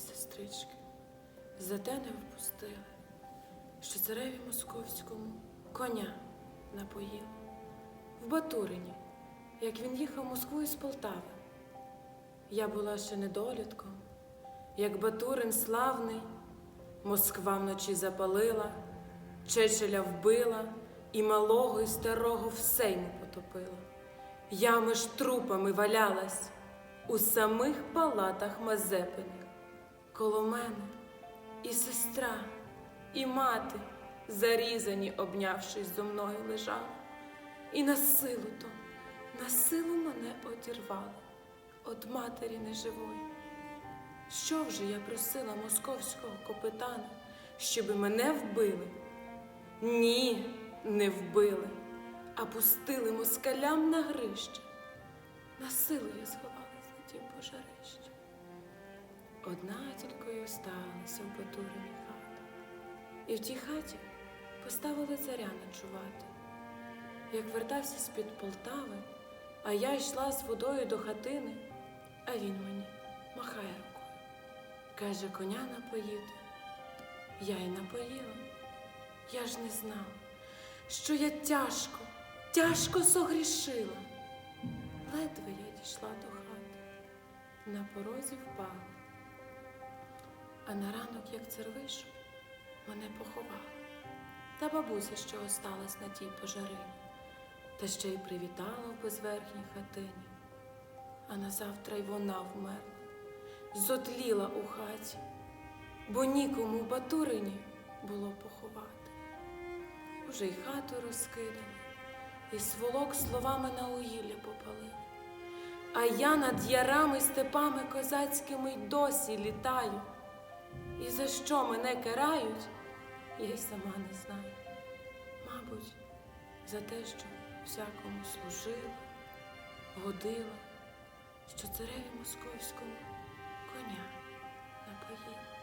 сестрички, зате не впустили, що цареві московському коня напоїли. В Батурині, як він їхав в Москву із Полтави. Я була ще недолітком, як Батурин славний, Москва вночі запалила, Чечеля вбила і малого, і старого все йому потопила. Я між трупами валялась у самих палатах Мазепиних. Коло мене і сестра, і мати, зарізані, обнявшись зо мною, лежали. І на силу то, на силу мене одірвали од матері неживої. Що вже я просила московського капитана, щоби мене вбили? Ні, не вбили, а пустили москалям на грище. На силу я сховалась на тім пожарищі. Одна тільки й осталася в Батурині хата. І в тій хаті поставили царя ночувати. Як вертався з-під Полтави, а я йшла з водою до хатини, а він мені махає рукою. Каже, коня напоїти. Я й напоїла. Я ж не знав, що я тяжко, тяжко согрішила. Ледве я дійшла до хати, на порозі впала. А на ранок, як цар вийшов, мене поховала. Та бабуся, що осталась на тій пожарині, та ще й привітала в безверхній хатині. А назавтра й вона вмерла, зотліла у хаті, бо нікому в Батурині було поховати. Уже й хату розкидали, і сволок словами на угілля попалили. А я над ярами степами козацькими й досі літаю. І за що мене карають, я й сама не знаю. Мабуть, за те, що всякому служила, годила, що цареві московському коня напоїла.